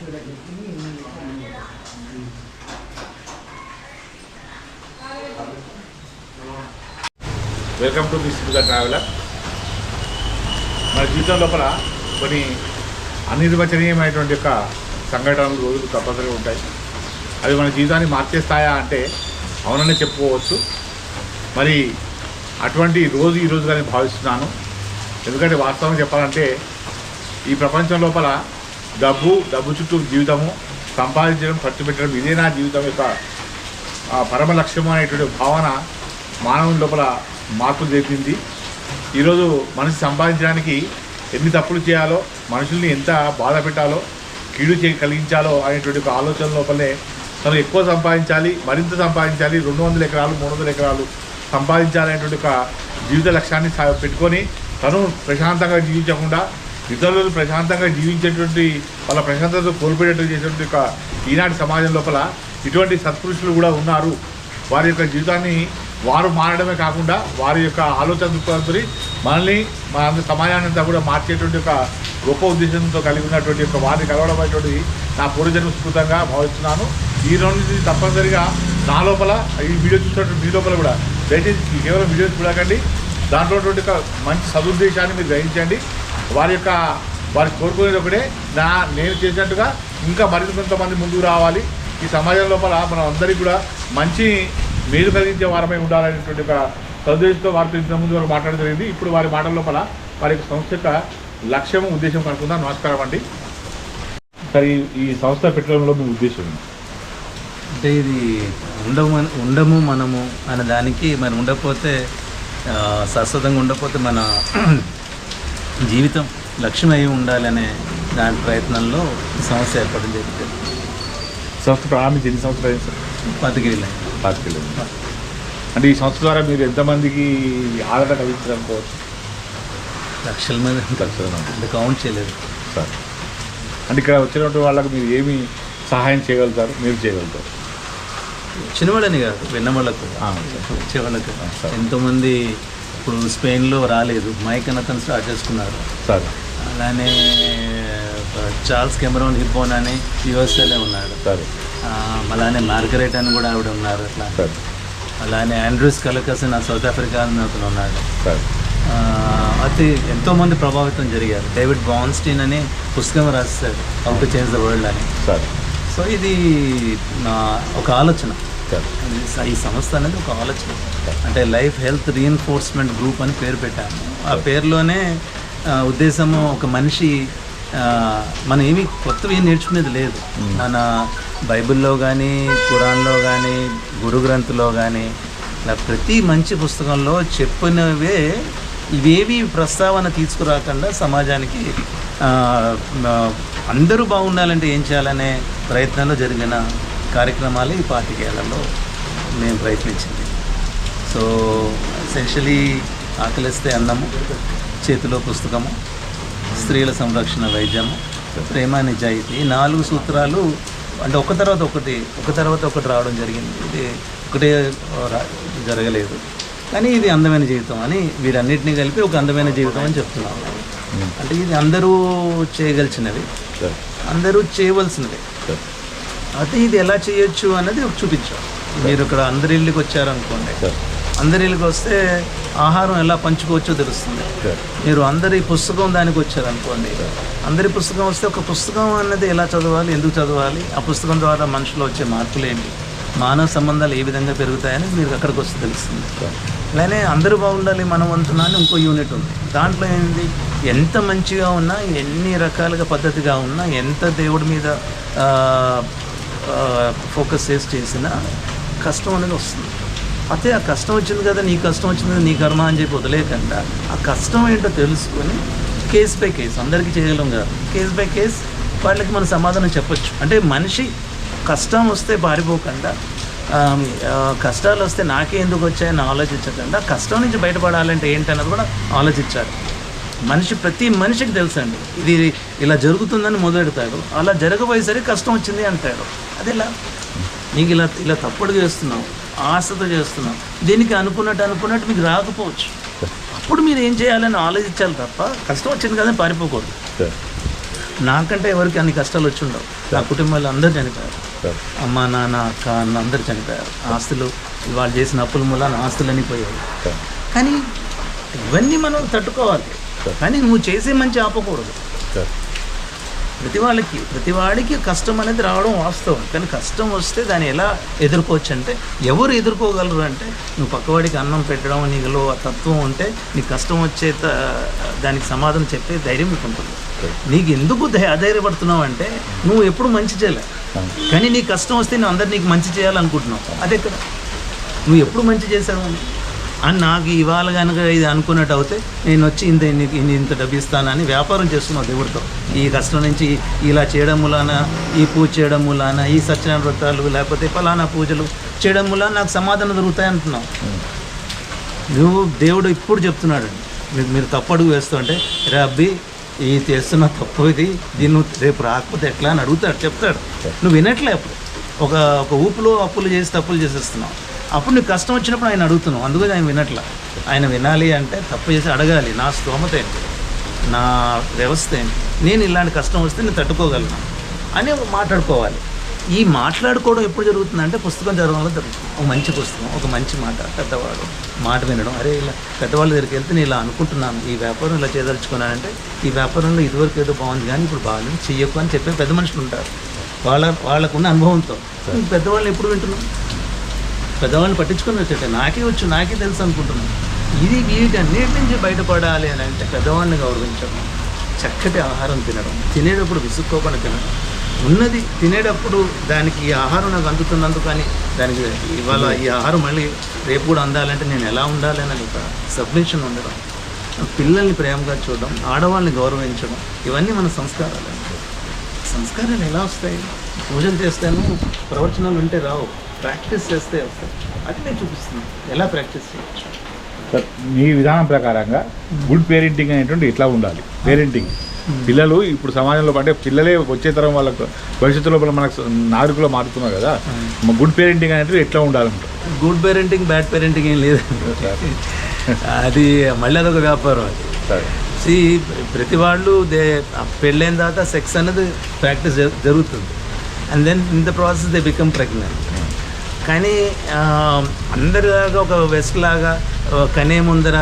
Welcome to మిస్గా traveller మన జీవితం లోపల కొన్ని అనిర్వచనీయమైనటువంటి యొక్క సంఘటనలు రోజులు తప్పనిసరిగా ఉంటాయి. అవి మన జీవితాన్ని మార్చేస్తాయా అంటే అవుననే చెప్పుకోవచ్చు. మరి అటువంటి రోజు ఈరోజు కానీ భావిస్తున్నాను. ఎందుకంటే వాస్తవం చెప్పాలంటే ఈ ప్రపంచం లోపల డబ్బు డబ్బు చుట్టూ జీవితము సంపాదించడం ఖర్చు పెట్టడం ఇదే నా జీవితం యొక్క పరమ లక్ష్యము అనేటువంటి భావన మానవుని లోపల మార్పులు చెందింది ఈరోజు మనిషి సంపాదించడానికి ఎన్ని తప్పులు చేయాలో మనుషుల్ని ఎంత బాధ పెట్టాలో కీడు చే కలిగించాలో అనేటువంటి ఒక ఆలోచన లోపలనే తను ఎక్కువ సంపాదించాలి మరింత సంపాదించాలి రెండు వందల ఎకరాలు మూడు వందల ఎకరాలు సంపాదించాలనేటువంటి ఒక జీవిత లక్ష్యాన్ని సా- పెట్టుకొని తను ప్రశాంతంగా జీవించకుండా ఇతరులు ప్రశాంతంగా జీవించేటువంటి వాళ్ళ ప్రశాంతత కోల్పోయేటట్టు చేసేటువంటి ఒక ఈనాటి సమాజం లోపల ఇటువంటి సత్పురుషులు కూడా ఉన్నారు. వారి యొక్క జీవితాన్ని వారు మారడమే కాకుండా వారి యొక్క ఆలోచన దృక్పథంతో మనల్ని మన సమాజాన్ని అంతా కూడా మార్చేటువంటి ఒక గొప్ప ఉద్దేశంతో కలిగి ఉన్నటువంటి యొక్క వారిని కలవడం అనేటువంటి నా పూర్వజన్మ స్ఫూర్తంగా భావిస్తున్నాను. ఈ రోజు తప్పనిసరిగా నా లోపల ఈ వీడియో చూసినటువంటి మీ లోపల కూడా దయచేసి కేవలం వీడియోస్ చూడకండి. దాంట్లో ఉన్నటువంటి ఒక మంచి సదుద్దేశాన్ని మీరు గ్రహించండి. వారి యొక్క వారు కోరుకునేది ఒకటే నా నేను చేసినట్టుగా ఇంకా మరింత కొంతమంది ముందుకు రావాలి. ఈ సమాజం లోపల మనం అందరికీ కూడా మంచి మేలు కలిగించే వారమై ఉండాలనేటువంటి ఒక సదుద్దేశంతో వారితో ఇంత ముందు వరకు మాట్లాడడం జరిగింది. ఇప్పుడు వారి మాటల లోపల వారి యొక్క సంస్థ యొక్క లక్ష్యం ఉద్దేశం కనుక్కుందాం. నమస్కారం అండి. సరే ఈ- సంస్థ పెట్టడంలో మీ ఉద్దేశం అంటే ఇది ఉండము ఉండము మనము అనే దానికి మరి ఉండకపోతే శాశ్వతంగా ఉండకపోతే మన జీవితం లక్ష్యం అయి ఉండాలనే దాని ప్రయత్నంలో సమస్య ఏర్పడడం జరిగింది సంస్థ ప్రారంభించి ఎన్ని సంవత్సరాలు అయింది సార్? పాతికేళ్ళు అంటే ఈ సంస్థ ద్వారా మీరు ఎంతమందికి ఆదరణ కలిగించాలనుకోవచ్చు? లక్షల మంది. లక్షల మంది. అంటే కౌంట్ చేయలేదు. సార్. అంటే ఇక్కడ వచ్చినటువంటి వాళ్ళకి మీరు ఏమి సహాయం చేయగలుగుతారు? మీరు చేయగలుగుతారు. వచ్చిన వాళ్ళని కాదు విన్న వాళ్ళకు వచ్చే వాళ్ళకు. ఎంతోమంది ఇప్పుడు స్పెయిన్లో రాలేదు. మైక్ అని అతను స్టార్ట్ చేసుకున్నారు. సార్. అలానే చార్ల్స్ కెమెరాన్ హిబ్బోన్ అని యుఎస్ఏలో ఉన్నాడు సార్. అలానే మార్గరెట్ అని కూడా ఆవిడ ఉన్నారు అట్లా. అలానే ఆండ్రూస్ కలకస్ నా సౌత్ ఆఫ్రికా అని అతను ఉన్నాడు. అతి ఎంతోమంది ప్రభావితం జరిగారు. డేవిడ్ బాన్స్టీన్ అని పుస్తకం రాశారు how to change the world అని. సార్. సో ఇది నా ఒక ఆలోచన. స- ఈ సంస్థ అనేది ఒక ఆలోచన. అంటే లైఫ్ హెల్త్ రీఎన్ఫోర్స్మెంట్ గ్రూప్ అని పేరు పెట్టాము ఆ పేరులోనే ఉద్దేశము ఒక మనిషి మనం ఏమి కొత్తవి ఏం నేర్చుకునేది లేదు. మన బైబిల్లో కానీ ఖురాన్లో కానీ గురు గ్రంథులో కానీ ఇలా ప్రతి మంచి పుస్తకంలో చెప్పినవే ఇవేవి ప్రస్తావన తీసుకురాకుండా సమాజానికి అందరూ బాగుండాలంటే ఏం చేయాలనే ప్రయత్నంలో జరిగిన కార్యక్రమాలు ఈ పాతికేళ్ళలో మేము ప్రయత్నించింది. సో ఎసెన్షియలీ ఆకలిస్తే అన్నము చేతిలో పుస్తకము స్త్రీల సంరక్షణ వైద్యము ప్రేమ నిజాయితీ నాలుగు సూత్రాలు అంటే ఒక తర్వాత ఒకటి ఒక తర్వాత ఒకటి రావడం జరిగింది. ఇది ఒకటే జరగలేదు. కానీ ఇది అందమైన జీవితం అని వీరన్నిటిని కలిపి ఒక అందమైన జీవితం అని చెప్తున్నాం. అంటే ఇది అందరూ చేయగలిచినవి. అందరూ చేయవలసినవి. అయితే ఇది ఎలా చేయొచ్చు అన్నది ఒక చూపించాం. మీరు ఇక్కడ అందరి ఇళ్ళకి వచ్చారనుకోండి. అందరి ఇళ్ళకి వస్తే ఆహారం ఎలా పంచుకోవచ్చో తెలుస్తుంది. మీరు అందరి పుస్తకం దానికి వచ్చారనుకోండి. అందరి పుస్తకం వస్తే ఒక పుస్తకం అన్నది ఎలా చదవాలి ఎందుకు చదవాలి? ఆ పుస్తకం ద్వారా మనుషులు వచ్చే మార్పులు ఏంటి మానవ సంబంధాలు ఏ విధంగా పెరుగుతాయని మీరు అక్కడికి వస్తే తెలుస్తుంది. అలానే అందరూ బాగుండాలి మనం వంతున్నా అని ఇంకో యూనిట్ ఉంది. దాంట్లో ఏంటి ఎంత మంచిగా ఉన్నా ఎన్ని రకాలుగా పద్ధతిగా ఉన్నా ఎంత దేవుడి మీద ఫోకస్ చేసి చేసినా కష్టం అనేది వస్తుంది. అయితే ఆ కష్టం వచ్చింది కదా నీ కష్టం వచ్చింది నీ కర్మ అని చెప్పి వదిలేకుండా ఆ కష్టం ఏంటో తెలుసుకొని కేస్ బై కేస్ అందరికీ చేయగలం కాదు. కేస్ బై కేస్ వాళ్ళకి మన సమాధానం చెప్పొచ్చు. అంటే మనిషి కష్టం వస్తే పారిపోకుండా కష్టాలు వస్తే నాకే ఎందుకు వచ్చాయని ఆలోచించకుండా కష్టం నుంచి బయటపడాలంటే ఏంటన్నది కూడా ఆలోచించాలి. మనిషి ప్రతి మనిషికి తెలుసండి. ఇది ఇలా జరుగుతుందని మొదలెడతాడు అలా జరగబోయేసరికి కష్టం వచ్చింది అంటాడు అది ఇలా నీకు ఇలా ఇలా తప్పుడు చేస్తున్నావు ఆశతో చేస్తున్నావు. దీనికి అనుకున్నట్టు అనుకున్నట్టు మీకు రాకపోవచ్చు. అప్పుడు మీరు ఏం చేయాలని ఆలోచించాలి తప్ప కష్టం వచ్చింది కదా పారిపోకూడదు. నాకంటే ఎవరికి అన్ని కష్టాలు వచ్చి ఉండవు. నా కుటుంబాలు అందరూ చనిపోయారు. అమ్మ నాన్న అక్క అన్న అందరూ చనిపోయారు. ఆస్తులు వాళ్ళు చేసిన అప్పుల మూలాన ఆస్తులన్నీ పోయాయి. కానీ ఇవన్నీ మనం తట్టుకోవాలి. కానీ నువ్వు చేసే మంచి ఆపకూడదు. ప్రతి వాళ్ళకి ప్రతి వాడికి కష్టం అనేది రావడం వాస్తవం. కానీ కష్టం వస్తే దాన్ని ఎలా ఎదుర్కోవచ్చు అంటే ఎవరు ఎదుర్కోగలరు అంటే నువ్వు పక్కవాడికి అన్నం పెట్టడం నీలో ఆ తత్వం ఉంటే నీకు కష్టం వచ్చే దానికి సమాధానం చెప్పే ధైర్యం నీకు ఉంటుంది. నీకు ఎందుకు అధైర్యపడుతున్నావు అంటే నువ్వు ఎప్పుడు మంచి చేయలే. కానీ నీకు కష్టం వస్తే నువ్వు అందరు నీకు మంచి చేయాలనుకుంటున్నావు. అదే కదా. నువ్వు ఎప్పుడు మంచి చేశావు? అని నాకు ఇవాళ కనుక ఇది అనుకున్నట్టు అవుతే నేను వచ్చి ఇంత ఇన్ని ఇంత డబ్బు ఇస్తానని వ్యాపారం చేస్తున్నావు దేవుడితో. ఈ కష్టం నుంచి ఇలా చేయడం మూలాన ఈ పూజ చేయడం మూలాన ఈ సత్యనారాయణ వ్రతాలు లేకపోతే ఫలానా పూజలు చేయడం మూలాన నాకు సమాధానం దొరుకుతాయి అంటున్నావు. నువ్వు దేవుడు ఇప్పుడు చెప్తున్నాడు. మీరు మీరు తప్పు అడుగు వేస్తుంటే రే అబ్బి ఈ చేస్తున్న తప్పు ఇది దీన్ని నువ్వు రేపు రాకపోతే ఎట్లా? అని అడుగుతాడు చెప్తాడు. నువ్వు వినట్లే అప్పుడు. ఒక ఒక ఊపులో అప్పులు చేసి తప్పులు చేసేస్తున్నావు. అప్పుడు నీకు కష్టం వచ్చినప్పుడు ఆయన అడుగుతున్నావు. అందుకని ఆయన వినట్లా. ఆయన వినాలి అంటే తప్పు చేసి అడగాలి. నా స్తోమత ఏంటి? నా వ్యవస్థ ఏంటి? నేను ఇలాంటి కష్టం వస్తే నేను తట్టుకోగలను అని మాట్లాడుకోవాలి. ఈ మాట్లాడుకోవడం ఎప్పుడు జరుగుతుందంటే పుస్తకం చదవడంలో జరుగుతుంది. ఒక మంచి పుస్తకం ఒక మంచి మాట పెద్దవాడు మాట వినడం. అరే ఇలా పెద్దవాళ్ళ దగ్గరికి వెళ్తే నేను ఇలా అనుకుంటున్నాను. ఈ వ్యాపారం ఇలా చేయదలుచుకున్నానంటే ఈ వ్యాపారంలో ఇదివరకు ఏదో బాగుంది కానీ ఇప్పుడు బాగాలేదు. చెయ్యకు అని చెప్పే పెద్ద మనుషులు ఉంటారు. వాళ్ళ వాళ్ళకున్న అనుభవంతో. పెద్దవాళ్ళని ఎప్పుడు వింటున్నాం పెద్దవాళ్ళని పట్టించుకొని వచ్చేట నాకే వచ్చు నాకే తెలుసు అనుకుంటున్నాను ఇది వీటన్నిటి నుంచి బయటపడాలి అని అంటే పెద్దవాళ్ళని గౌరవించడం చక్కటి ఆహారం తినడం తినేటప్పుడు విసుక్కోకుండా తినడం. ఉన్నది తినేటప్పుడు దానికి ఈ ఆహారం నాకు అందుతున్నందుకు కానీ దానికి ఇవాళ ఈ ఆహారం మళ్ళీ రేపు కూడా అందాలంటే నేను ఎలా ఉండాలి అని ఒక సబ్మిషన్ ఉండడం. పిల్లల్ని ప్రేమగా చూడడం ఆడవాళ్ళని గౌరవించడం ఇవన్నీ మన సంస్కారాలు. సంస్కారాలు ఎలా వస్తాయి? పూజలు చేస్తాను ప్రవచనాలు ఉంటే రావు. ప్రాక్టీస్ చేస్తే వస్తాయి అది నేను చూపిస్తున్నాను ఎలా ప్రాక్టీస్ చేయొచ్చు? సార్ మీ విధానం ప్రకారంగా గుడ్ పేరెంటింగ్ అనేటువంటి ఇట్లా ఉండాలి. పేరెంటింగ్. పిల్లలు ఇప్పుడు సమాజంలో అంటే పిల్లలే వచ్చే తరం వాళ్ళకు భవిష్యత్తులో మనకు నాగరికులో మారుతున్నారు కదా. గుడ్ పేరెంటింగ్ అనేది ఎట్లా ఉండాలంటారు? గుడ్ పేరెంటింగ్ బ్యాడ్ పేరెంటింగ్ ఏం లేదు. అది మళ్ళీ అదొక వ్యాపారం అది. సి ప్రతి వాళ్ళు దే పెళ్ళైన తర్వాత సెక్స్ అనేది ప్రాక్టీస్ జరుగుతుంది. And then in the process they become pregnant కానీ అందరిలాగా ఒక వెస్ట్ లాగా కనే ముందర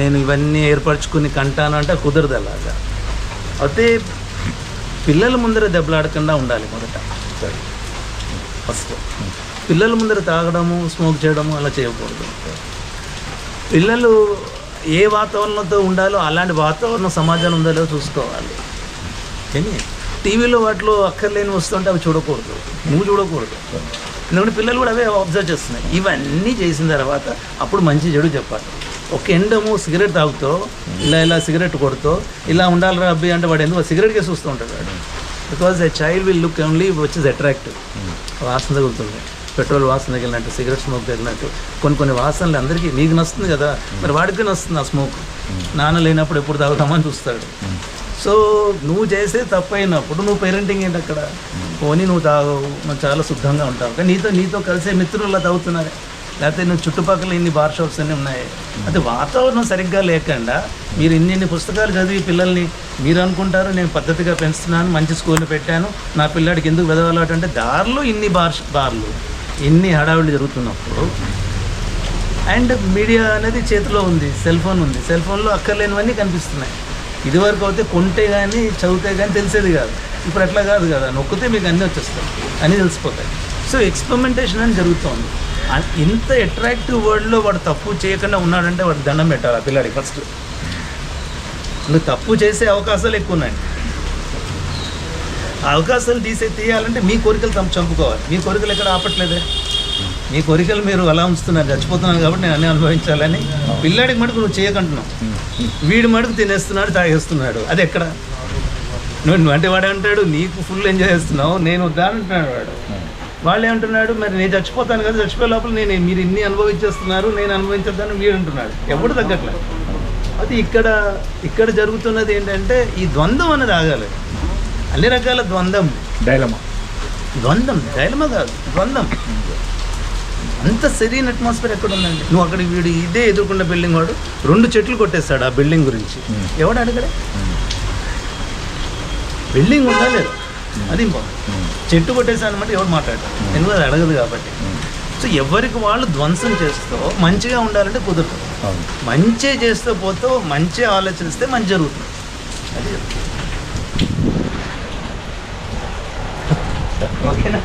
నేను ఇవన్నీ ఏర్పరచుకుని కంటాను అంటే కుదరదు అలాగా. అయితే పిల్లల ముందర దెబ్బలాడకుండా ఉండాలి మొదట. ఫస్ట్. పిల్లల ముందర తాగడము స్మోక్ చేయడము అలా చేయకూడదు. పిల్లలు ఏ వాతావరణంతో ఉండాలో అలాంటి వాతావరణం సమాజం ఉందో చూసుకోవాలి. కానీ టీవీలో వాటిలో అక్కర్లేని వస్తుంటే అవి చూడకూడదు. నువ్వు చూడకూడదు. ఎందుకంటే పిల్లలు కూడా అవే అబ్జర్వ్ చేస్తున్నాయి. ఇవన్నీ చేసిన తర్వాత అప్పుడు మంచి చెడు చెప్పాలి. ఒక ఎండము సిగరెట్ తాగుతో ఇలా ఇలా సిగరెట్ కొడుతూ ఇలా ఉండాలిరా అబ్బాయి అంటే వాడు ఎందుకు సిగరెట్కే చూస్తూ ఉంటాడు వాడు. Because a child will look only which is attractive వాసన తగులుతుంది. పెట్రోల్ వాసన తగిలినట్టు సిగరెట్ స్మోక్ తగిలినట్టు కొన్ని కొన్ని వాసనలు అందరికీ నీకు నస్తుంది కదా మరి వాడికి నస్తుంది ఆ స్మోక్ నాన్న లేనప్పుడు ఎప్పుడు తాగుతామని చూస్తాడు. సో నువ్వు చేసే తప్పైనప్పుడు నువ్వు పేరెంటింగ్ ఏంటి అక్కడ? పోనీ నువ్వు తాగవు నువ్వు చాలా శుద్ధంగా ఉంటావు. కానీ నీతో నీతో కలిసే మిత్రులు అలా తాగుతున్నారు? లేకపోతే నువ్వు చుట్టుపక్కల ఇన్ని బార్ షాప్స్ అన్నీ ఉన్నాయి? అది వాతావరణం సరిగ్గా లేకుండా మీరు ఇన్ని ఇన్ని పుస్తకాలు చదివి పిల్లల్ని మీరు అనుకుంటారు నేను పద్ధతిగా పెంచుతున్నాను మంచి స్కూల్లో పెట్టాను నా పిల్లాడికి ఎందుకు వెదవాలట అంటే దారులు ఇన్ని బార్ బార్లు ఇన్ని హడావిడి జరుగుతున్నప్పుడు అండ్ మీడియా అనేది చేతిలో ఉంది సెల్ ఫోన్ ఉంది. సెల్ ఫోన్లో అక్కర్లేనివన్నీ కనిపిస్తున్నాయి. ఇదివరకు అయితే కొంటే కానీ చదివితే కానీ తెలిసేది కాదు. ఇప్పుడు అట్లా కాదు కదా నొక్కితే మీకు అన్నీ వచ్చేస్తాయి. అన్నీ తెలిసిపోతాయి. సో ఎక్స్పెరిమెంటేషన్ అని జరుగుతోంది. ఇంత అట్రాక్టివ్ వరల్డ్లో వాడు తప్పు చేయకుండా ఉన్నాడంటే వాడు దండం పెట్టాలి ఆ పిల్లాడికి ఫస్ట్ నువ్వు తప్పు చేసే అవకాశాలు ఎక్కువ ఉన్నాయి ఆ అవకాశాలు తీసే తీయాలంటే మీ కోరికలు తమ చంపుకోవాలి. మీ కోరికలు ఎక్కడ ఆపట్లేదే? మీ కోరికలు మీరు అలా ఉంచుతున్నారు చచ్చిపోతున్నారు కాబట్టి నేను అన్నీ అనుభవించాలని పిల్లాడికి మటుకు నువ్వు చేయకంటున్నావు. వీడి మటుకు తినేస్తున్నాడు తాగేస్తున్నాడు. అది ఎక్కడ? నువ్వు అంటే వాడు అంటాడు నీకు ఫుల్ ఎంజాయ్ చేస్తున్నావు నేను వద్దానంటున్నాడు వాడు. వాళ్ళు ఏమంటున్నాడు? మరి నేను చచ్చిపోతాను కదా చచ్చిపోయే లోపల నేను మీరు ఇన్ని అనుభవించేస్తున్నారు నేను అనుభవించొద్దని వీడు అంటున్నాడు. ఎప్పుడు తగ్గట్లేదు అది ఇక్కడ ఇక్కడ జరుగుతున్నది ఏంటంటే ఈ ద్వంద్వం అనేది ఆగాలి. అన్ని రకాల ద్వంద్వం. డైలమా? ద్వంద్వం డైలమా కాదు ద్వంద్వం. అంత సరైన అట్మాస్ఫియర్ ఎక్కడ ఉందండి నువ్వు అక్కడ వీడు ఇదే ఎదుర్కొన్న బిల్డింగ్ వాడు రెండు చెట్లు కొట్టేస్తాడు ఆ బిల్డింగ్ గురించి. Hmm. ఎవడు అడగడే బిల్డింగ్ ఉందా లేదు? అది ఇంపార్టెంట్. చెట్టు కొట్టేసానమాట ఎవరు మాట్లాడతారు ఎందుకు అది అడగదు కాబట్టి. సో ఎవరికి వాళ్ళు ధ్వంసం చేస్తూ మంచిగా ఉండాలంటే కుదరదు. మంచి చేస్తూ పోతూ మంచి ఆలోచిస్తే మంచి జరుగుతుంది. అది ఓకేనా?